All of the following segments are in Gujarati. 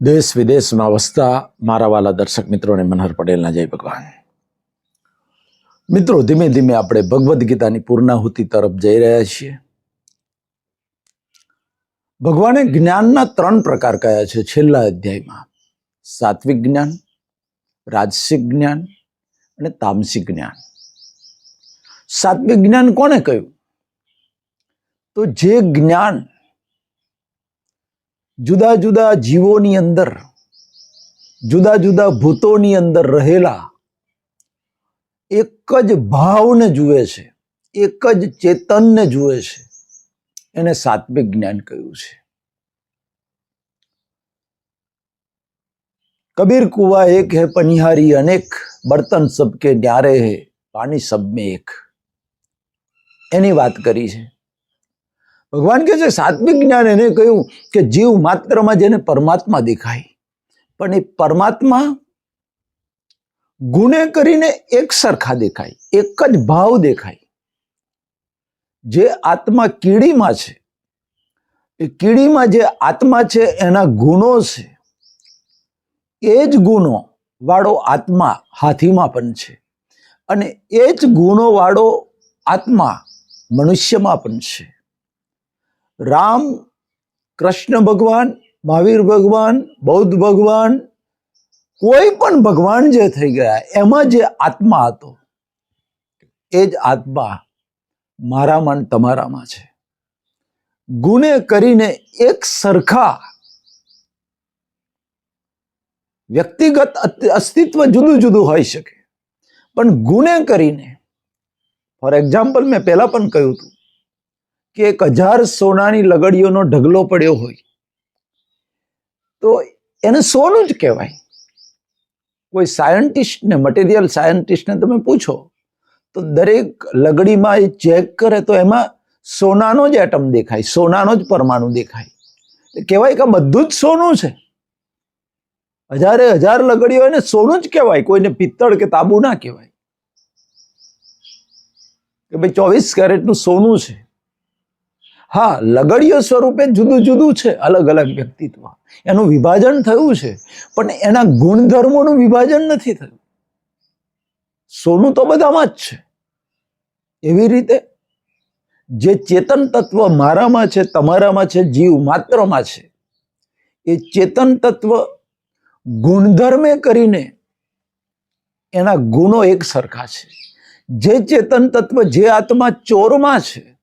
દેશ વિદેશમાં વસતા મારા વાલા દર્શક મિત્રોને મનહર પટેલના જય ભગવાન. મિત્રો, ધીમે ધીમે આપણે ભગવદ્ ગીતાની પૂર્ણાહુતિ તરફ જઈ રહ્યા છીએ. ભગવાને જ્ઞાનના ત્રણ પ્રકાર કયા છે? છેલ્લા અધ્યાયમાં સાત્વિક જ્ઞાન, રાજસિક જ્ઞાન અને તામસિક જ્ઞાન. સાત્વિક જ્ઞાન કોને કહ્યું? તો જે જ્ઞાન જુદા જુદા જીવોની અંદર, જુદા જુદા ભૂતોની અંદર રહેલા એક જ ભાવને જુએ છે, એક જ ચેતનને જુએ છે. એને સાત્વિક જ્ઞાન કહ્યું છે. કબીર કુવા એક હે, પનિહારી અનેક, બર્તન સબકે ન્યારે હે, પાણી સબ में એક. એની વાત કરી છે. ભગવાન કહે છે, સાત્વિક જ્ઞાન એને કહ્યું કે જીવ માત્રમાં જેને પરમાત્મા દેખાય. પણ એ પરમાત્મા ગુણે કરીને એક સરખા દેખાય, એક જ ભાવ દેખાય. જે આત્મા કીડીમાં છે, એ કીડીમાં જે આત્મા છે, એના ગુણો છે, એ જ ગુણો વાળો આત્મા હાથીમાં પણ છે. અને એ જ ગુણો વાળો આત્મા મનુષ્યમાં પણ છે. રામ, કૃષ્ણ ભગવાન, મહાવીર ભગવાન, બૌદ્ધ ભગવાન, કોઈ પણ ભગવાન જે થઈ ગયા, એમાં જે આત્મા હતો, એ જ આત્મા મન તમારામાં છે. ગુને કરીને એક સરખા વ્યક્તિગત અસ્તિત્વ જુદું જુદું હોઈ શકે. પણ ગુને કરીને, ફોર એક્ઝામ્પલ મેં પહેલા પણ કહ્યું હતું કે એક હજાર સોનાની લગડીઓનો ઢગલો પડ્યો હોય. તો એને સોનું જ કહેવાય. કોઈ સાયન્ટિસ્ટને મટીરિયલ સાયન્ટિસ્ટને તમે પૂછો, તો દરેક લગડીમાં એ ચેક કરે તો એમાં સોનાનો જ એટમ દેખાય, સોનાનો જ પરમાણુ દેખાય. કહેવાય કે બધું જ સોનું છે. હજારે હજાર લગડીઓ એને સોનું જ કહેવાય, કોઈને પિત્તળ કે તાંબુ ના કહેવાય. કે ભાઈ ચોવીસ કેરેટનું સોનું છે. હા, લગડીય સ્વરૂપે જુદું જુદું છે અલગ અલગ વ્યક્તિત્વ એનું વિભાજન થયું છે, પણ એના ગુણધર્મોનું વિભાજન નથી થયું. સોનું તો બધામાં જ છે. એવી રીતે જે ચેતન તત્વ મારામાં છે, તમારામાં છે, જીવ માત્રમાં છે, એ ચેતન તત્વ ગુણધર્મે કરીને એના ગુણો એક સરખા છે. જે ચેતન તત્વ જે આત્મા ચોરમાં છે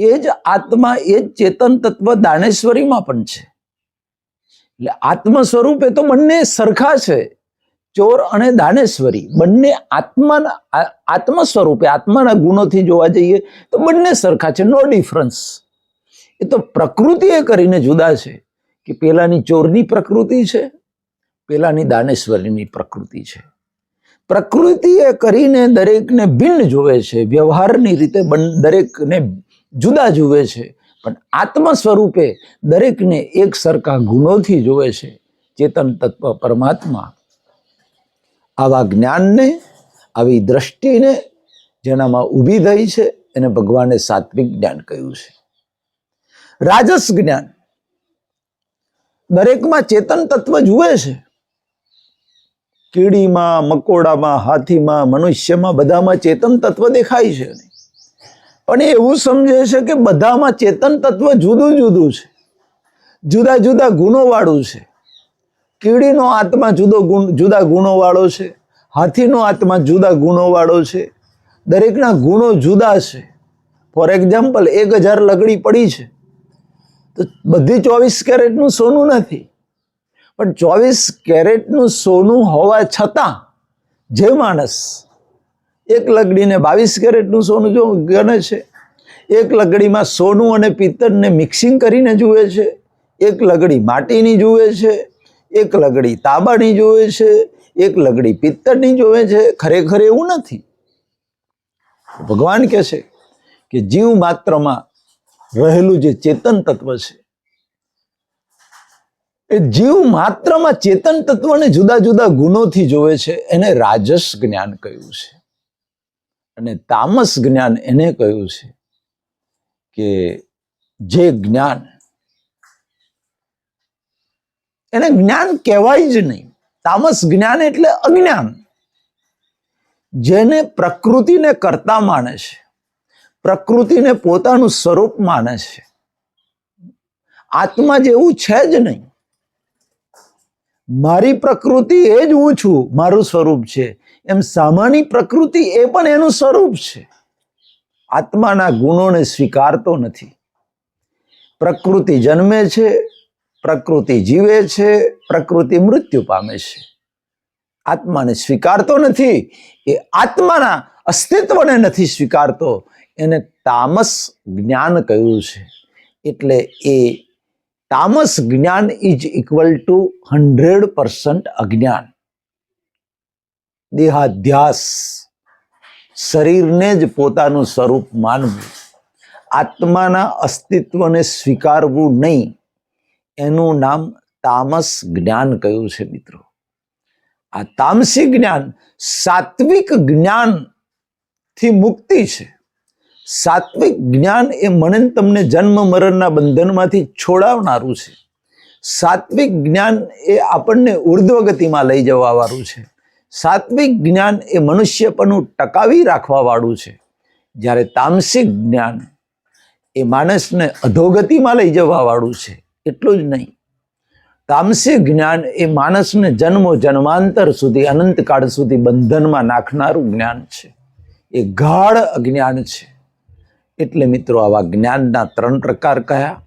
એ જ આત્મા, એ જ ચેતન તત્વ દાનેશ્વરીમાં પણ છે. એટલે આત્મ સ્વરૂપે તો બંને સરખા છે. ચોર અને દાનેશ્વરી, બંને આત્માના આત્મ સ્વરૂપે આત્માના ગુણોથી જોવા જઈએ તો બંને સરખા છે નો ડિફરન્સ એ તો પ્રકૃતિ એ કરીને જુદા છે કે પેલાની ચોરની પ્રકૃતિ છે, પેલાની દાનેશ્વરીની પ્રકૃતિ છે. પ્રકૃતિ એ કરીને દરેકને ભિન્ન જોવે છે, વ્યવહારની રીતે દરેકને જુદા જુએ છે, પણ આત્મ સ્વરૂપે દરેકને એક સરખા ગુણોથી જોવે છે. ચેતન તત્વ પરમાત્મા આવા જ્ઞાનને, આવી દ્રષ્ટિને જેનામાં ઊભી થઈ છે, એને ભગવાને સાત્વિક જ્ઞાન કહ્યું છે. રાજસ જ્ઞાન દરેકમાં ચેતન તત્વ જુએ છે. કીડીમાં, મકોડામાં, હાથીમાં, મનુષ્યમાં બધામાં ચેતન તત્વ દેખાય છે પણ એવું સમજે છે કે બધામાં ચેતન તત્વ જુદું જુદું છે. જુદા જુદા ગુણોવાળું છે. કીડીનો આત્મા જુદો ગુણ, જુદા ગુણોવાળો છે. હાથીનો આત્મા જુદા ગુણોવાળો છે. દરેકના ગુણો જુદા છે. ફોર એક્ઝામ્પલ એક હજાર લગડી પડી છે. તો બધી ચોવીસ કેરેટનું સોનું નથી. પણ ચોવીસ કેરેટનું સોનું હોવા છતાં જે માણસ એક લગડીને બાવીસ કેરેટનું સોનું જો ગણે છે, એક લગડીમાં સોનું અને પિત્તળને મિક્સિંગ કરીને જુએ છે, એક લગડી માટીની જુએ છે, એક લગડી તાંબાની જુએ છે, એક લગડી પિત્તળની જુએ છે, ખરેખર એવું નથી. ભગવાન કહે છે કે જીવ માત્રમાં રહેલું જે ચેતન તત્વ છે, એ જીવ માત્રમાં ચેતન તત્વને જુદા જુદા ગુણોથી જોવે છે, એને રાજસ જ્ઞાન કહ્યું છે. અને તામસ જ્ઞાન એને કહ્યું છે કે જે જ્ઞાન, એને જ્ઞાન કહેવાય જ નહીં. તામસ જ્ઞાન એટલે અજ્ઞાન. જેને પ્રકૃતિને કરતા માને છે, પ્રકૃતિને પોતાનું સ્વરૂપ માને છે. આત્મા જેવું છે જ નહીં. મારી પ્રકૃતિ એ જ હું છું, મારું સ્વરૂપ છે. એમ સામાન્ય પ્રકૃતિ એ પણ એનું સ્વરૂપ છે. આત્માના ગુણોને સ્વીકારતો નથી. પ્રકૃતિ જન્મે છે, પ્રકૃતિ જીવે છે, પ્રકૃતિ મૃત્યુ પામે છે. આત્માને સ્વીકારતો નથી, એ આત્માના અસ્તિત્વને નથી સ્વીકારતો. એને તામસ જ્ઞાન કહ્યું છે. એટલે એ તામસ જ્ઞાન is equal to hundred percent અજ્ઞાન. દેહાધ્યાસ શરીરને જ પોતાનું સ્વરૂપ માનવું, આત્માના અસ્તિત્વને સ્વીકારવું નહીં, એનું નામ તામસ જ્ઞાન કયું છે મિત્રો. આ તામસી જ્ઞાન સાત્વિક જ્ઞાનથી મુક્તિ છે. સાત્વિક જ્ઞાન એ મને તમને જન્મ મરણના બંધનમાંથી છોડાવનારું છે. સાત્વિક જ્ઞાન એ આપણને ઉર્ધ્વગતિમાં લઈ જવાવાળું છે. સાત્વિક જ્ઞાન એ મનુષ્યપણું ટકાવી રાખવાવાળું છે. જ્યારે તામસિક જ્ઞાન એ માણસને અધોગતિમાં લઈ જવાવાળું છે. એટલું જ નહીં. તામસિક જ્ઞાન એ માણસને જન્મો જન્માંતર સુધી, અનંતકાળ સુધી બંધનમાં નાખનારું જ્ઞાન છે. એ ગાઢ અજ્ઞાન છે. એટલે મિત્રો આવા જ્ઞાનના ત્રણ પ્રકાર કયા?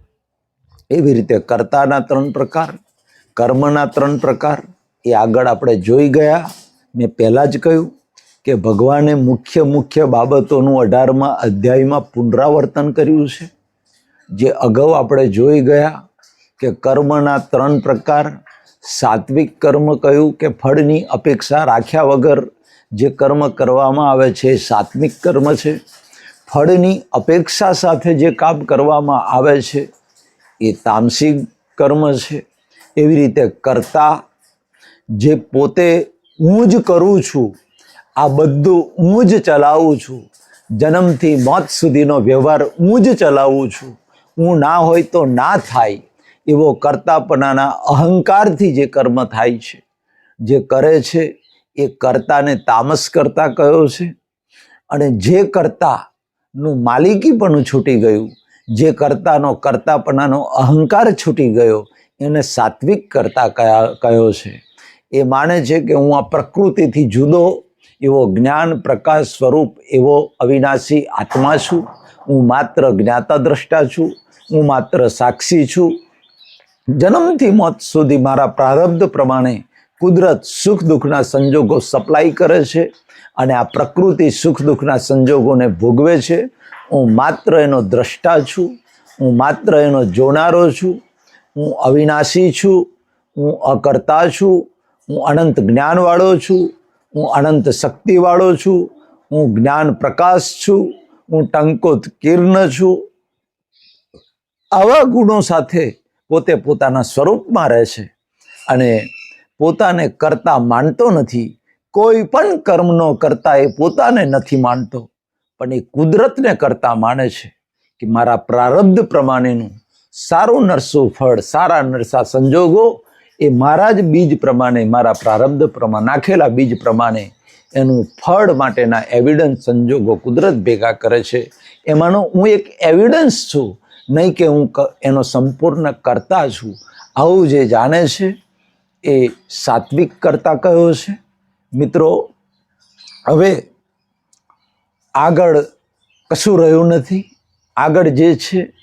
એવી રીતે કર્તાના ત્રણ પ્રકાર, કર્મના ત્રણ પ્રકાર, એ આગળ આપણે જોઈ ગયા. મેં પહેલાં જ કહ્યું કે ભગવાને મુખ્ય મુખ્ય બાબતોનું અઢારમાં અધ્યાયમાં પુનરાવર્તન કર્યું છે. જે અગાઉ આપણે જોઈ ગયા કે કર્મના ત્રણ પ્રકાર, સાત્વિક કર્મ કહ્યું કે ફળની અપેક્ષા રાખ્યા વગર જે કર્મ કરવામાં આવે છે એ સાત્વિક કર્મ છે. ફળની અપેક્ષા સાથે જે કામ કરવામાં આવે છે એ તામસિક કર્મ છે. એવી રીતે કરતા જે પોતે હું જ કરું છું. આ બધું હું જ ચલાવું છું. જન્મથી મોત સુધીનો વ્યવહાર હું જ ચલાવું છું. હું ના હોય તો ના થાય. એવો કરતાપણાના અહંકારથી જે કર્મ થાય છે, જે કરે છે, એ કર્તાને તામસ કરતા કયો છે? અને જે કર્તાનું માલિકી પણ છૂટી ગયું, જે કર્તાનો કર્તાપણાનો અહંકાર છૂટી ગયો, એને સાત્વિક કરતા કયા, કયો છે? એ માને છે કે હું આ પ્રકૃતિથી જુદો, એવો જ્ઞાન પ્રકાશ સ્વરૂપ, એવો અવિનાશી આત્મા છું. હું માત્ર જ્ઞાતા દ્રષ્ટા છું. હું માત્ર સાક્ષી છું. જન્મથી મોત સુધી મારા પ્રારબ્ધ પ્રમાણે કુદરત સુખ દુઃખના સંજોગો સપ્લાય કરે છે અને આ પ્રકૃતિ સુખ દુઃખના સંજોગોને ભોગવે છે. હું માત્ર એનો દ્રષ્ટા છું. હું માત્ર એનો જોનારો છું. હું અવિનાશી છું. હું અકર્તા છું. હું અનંત જ્ઞાનવાળો છું, હું અનંત શક્તિવાળો છું, હું જ્ઞાન પ્રકાશ છું, હું ટંકોત કિર્ણ છું. આવા ગુણો સાથે પોતે પોતાના સ્વરૂપમાં રહે છે અને પોતાને કરતા માનતો નથી. કોઈ પણ કર્મનો કરતા એ પોતાને નથી માનતો, પણ એ કુદરતને કરતા માને છે કે મારા પ્રારબ્ધ પ્રમાણેનું સારું નરસું ફળ, સારા નરસા સંજોગો એ મારા જ બીજ પ્રમાણે, મારા પ્રારબ્ધ પ્રમાણે, નાખેલા બીજ પ્રમાણે એનું ફળ માટેના એવિડન્સ સંજોગો કુદરત ભેગા કરે છે. એમાંનો હું એક એવિડન્સ છું. નહીં કે હું એનો સંપૂર્ણ કરતા છું. આવું જે જાણે છે એ સાત્વિક કરતા કયો છે? મિત્રો, હવે આગળ કશું રહ્યું નથી. આગળ જે છે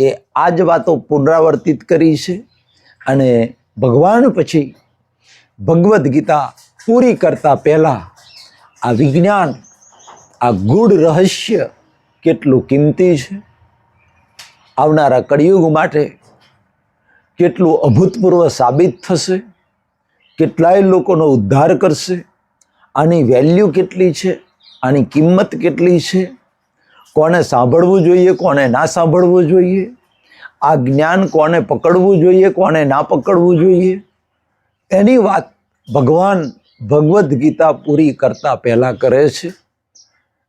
એ આ જ વાતો પુનરાવર્તિત કરી છે અને ભગવાન પછી ભગવદ્ ગીતા પૂરી કરતા પહેલાં આ વિજ્ઞાન, આ ગૂઢ રહસ્ય કેટલું કિંમતી છે? આવનારા કળિયુગ માટે કેટલું અભૂતપૂર્વ સાબિત થશે? કેટલાય લોકોનો ઉદ્ધાર કરશે? આની વેલ્યુ કેટલી છે? આની કિંમત કેટલી છે? કોને સાંભળવું જોઈએ કોને ના સાંભળવું જોઈએ? આ જ્ઞાન કોને પકડવું જોઈએ, કોને ના પકડવું જોઈએ? એની વાત ભગવાન ભગવદ્ ગીતા પૂરી કરતા પહેલાં કરે છે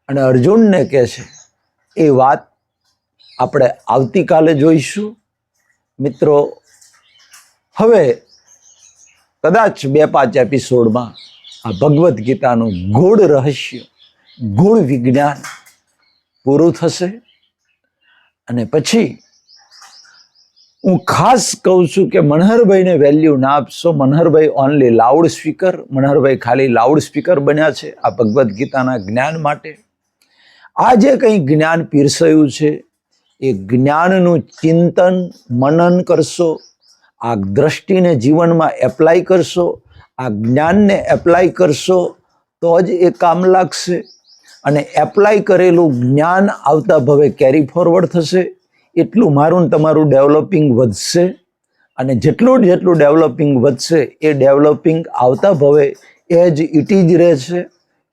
અને અર્જુનને કહે છે, એ વાત આપણે આવતીકાલે જોઈશું. મિત્રો, હવે કદાચ બે પાંચ એપિસોડમાં આ ભગવદ્ ગીતાનું ગૂઢ રહસ્ય ગુણ વિજ્ઞાન પૂરું થશે અને પછી હું ખાસ કહું છું કે મનહરભાઈને વેલ્યુ ના આપશો. મનહરભાઈ ઓનલી લાઉડ સ્પીકર મનહરભાઈ ખાલી લાઉડ સ્પીકર બન્યા છે આ ભગવદ્ ગીતાના જ્ઞાન માટે. આ જે કંઈ જ્ઞાન પીરસાયું છે, એ જ્ઞાનનું ચિંતન, મનન કરશો, આ દ્રષ્ટિને જીવનમાં એપ્લાય કરશો, આ જ્ઞાનને એપ્લાય કરશો, તો જ એ કામ લાગશે. અને એપ્લાય કરેલું જ્ઞાન આવતા ભવે કેરી ફોરવર્ડ થશે. એટલું મારું તમારું ડેવલપિંગ વધશે અને જેટલું જેટલું ડેવલપિંગ વધશે, એ ડેવલપિંગ આવતા ભવે, એ જ ઇટ જ રહેશે.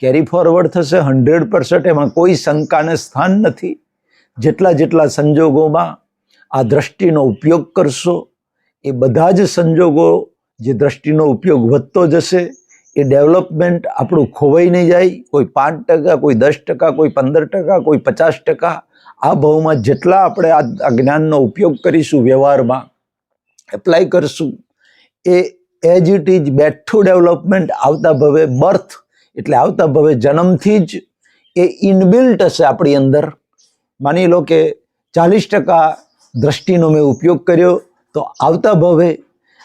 કેરી ફોરવર્ડ થશે હંડ્રેડ પર્સન્ટ એમાં કોઈ શંકાને સ્થાન નથી. જેટલા જેટલા સંજોગોમાં આ દ્રષ્ટિનો ઉપયોગ કરશો, એ બધા જ સંજોગો જે દ્રષ્ટિનો ઉપયોગ વધતો જશે. એ ડેવલપમેન્ટ આપણું ખોવાઈ નહીં જાય. કોઈ પાંચ ટકા, કોઈ દસ ટકા, કોઈ પંદર ટકા, કોઈ પચાસ ટકા. આ ભાવમાં જેટલા આપણે આ જ્ઞાનનો ઉપયોગ કરીશું વ્યવહારમાં એપ્લાય કરશું, એ એજ ઇટ ઇઝ બેઠું ડેવલપમેન્ટ આવતા ભવે બર્થ એટલે આવતા ભવે જન્મથી જ એ ઇનબિલ્ટ હશે આપણી અંદર. માની લો કે ચાલીસ ટકા દ્રષ્ટિનો મેં ઉપયોગ કર્યો, તો આવતા ભવે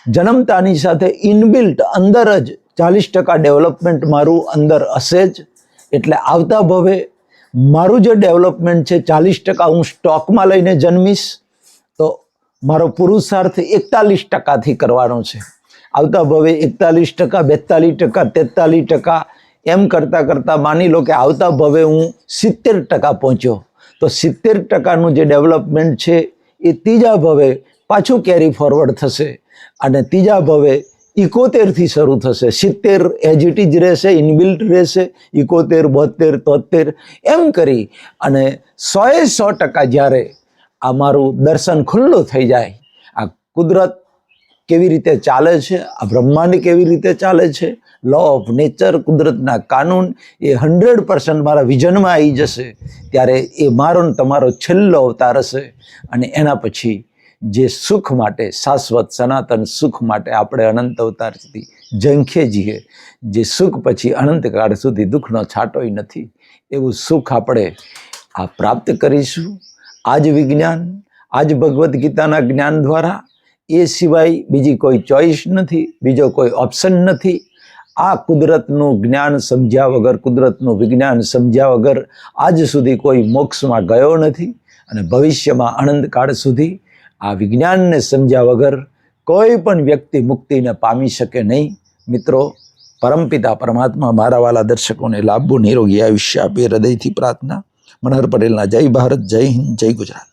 જન્મતાની સાથે ઇનબિલ્ટ અંદર જ ચાલીસ ટકા ડેવલપમેન્ટ મારું અંદર હશે જ. એટલે આવતા ભવે મારું જે ડેવલપમેન્ટ છે, ચાલીસ ટકા હું સ્ટોકમાં લઈને જન્મીશ, તો મારો પુરુષાર્થ એકતાલીસ ટકાથી કરવાનો છે. આવતા ભવે એકતાલીસ ટકા, બેતાલીસ ટકા, તેતાલીસ ટકા, એમ કરતાં કરતાં માની લો કે આવતા ભવે હું સિત્તેર ટકા પહોંચ્યો. તો સિત્તેર ટકાનું જે ડેવલપમેન્ટ છે, એ ત્રીજા ભવે પાછું કેરી ફોરવર્ડ થશે. અને ત્રીજા ભવે ઇકોતેરથી શરૂ થશે. સિત્તેર એજીટી જ રહેશે ઇનબિલ્ટ રહેશે ઇકોતેર બોતેર, તોતેર, એમ કરી. અને સોએ સો ટકા જ્યારે આ મારું દર્શન ખુલ્લું થઈ જાય, આ કુદરત કેવી રીતે ચાલે છે, આ બ્રહ્માંડ કેવી રીતે ચાલે છે લો ઓફ નેચર કુદરતના કાનૂન, એ હંડ્રેડ પર્સન્ટ મારા વિઝનમાં આવી જશે. ત્યારે એ મારો ને તમારો છેલ્લો અવતાર હશે. અને એના પછી જે સુખ માટે, શાશ્વત, સનાતન સુખ માટે આપણે અનંત અવતાર સુધી ઝંખે જઈએ, જે સુખ પછી અનંતકાળ સુધી દુઃખનો છાંટોય નથી, એવું સુખ આપણે આ પ્રાપ્ત કરીશું. આજ વિજ્ઞાન, આજ ભગવદ્ ગીતાના જ્ઞાન દ્વારા, એ સિવાય બીજી કોઈ ચોઈસ નથી, બીજો કોઈ ઓપ્શન નથી. આ કુદરતનું જ્ઞાન સમજ્યા વગર, કુદરતનું વિજ્ઞાન સમજ્યા વગર આજ સુધી કોઈ મોક્ષમાં ગયો નથી અને ભવિષ્યમાં અનંતકાળ સુધી આ વિજ્ઞાનને સમજ્યા વગર કોઈ પણ વ્યક્તિ મુક્તિને પામી શકે નહીં. મિત્રો, પરમપિતા પરમાત્મા મારા વાલા દર્શકોને લાંબુ નિરોગી આયુષ્ય આપે હૃદયથી પ્રાર્થના. મનહર પટેલના જય ભારત, જય હિન્દ, જય ગુજરાત.